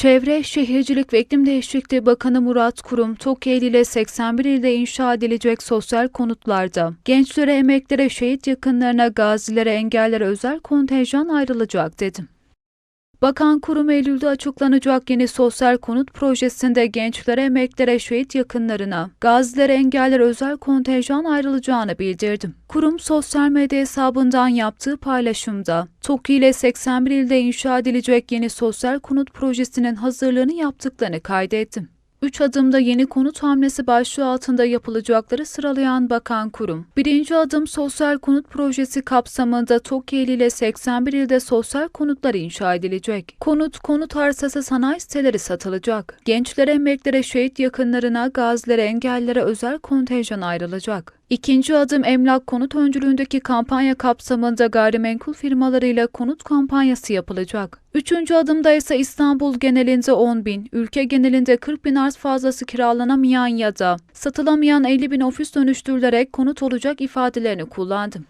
Çevre, Şehircilik ve İklim Değişikliği Bakanı Murat Kurum, TOKİ ile 81 ilde inşa edilecek sosyal konutlarda gençlere, emeklere, şehit yakınlarına, gazilere, engellere özel kontenjan ayrılacak dedi. Bakan Kurum Eylül'de açıklanacak yeni sosyal konut projesinde gençlere, emeklere, şehit yakınlarına, gazilere, engellere özel kontenjan ayrılacağını bildirdi. Kurum sosyal medya hesabından yaptığı paylaşımda, TOKİ ile 81 ilde inşa edilecek yeni sosyal konut projesinin hazırlığını yaptıklarını kaydetti. Üç adımda yeni konut hamlesi başlığı altında yapılacakları sıralayan Bakan Kurum, birinci adım sosyal konut projesi kapsamında TOKİ ile 81 ilde sosyal konutlar inşa edilecek. Konut, konut arsası sanayi siteleri satılacak. Gençlere, emeklere, şehit yakınlarına, gazilere, engellere özel kontenjan ayrılacak. İkinci adım emlak konut öncülüğündeki kampanya kapsamında gayrimenkul firmalarıyla konut kampanyası yapılacak. Üçüncü adımda ise İstanbul genelinde 10 bin, ülke genelinde 40 bin arz fazlası kiralanamayan ya da satılamayan 50 bin ofis dönüştürülerek konut olacak ifadelerini kullandım.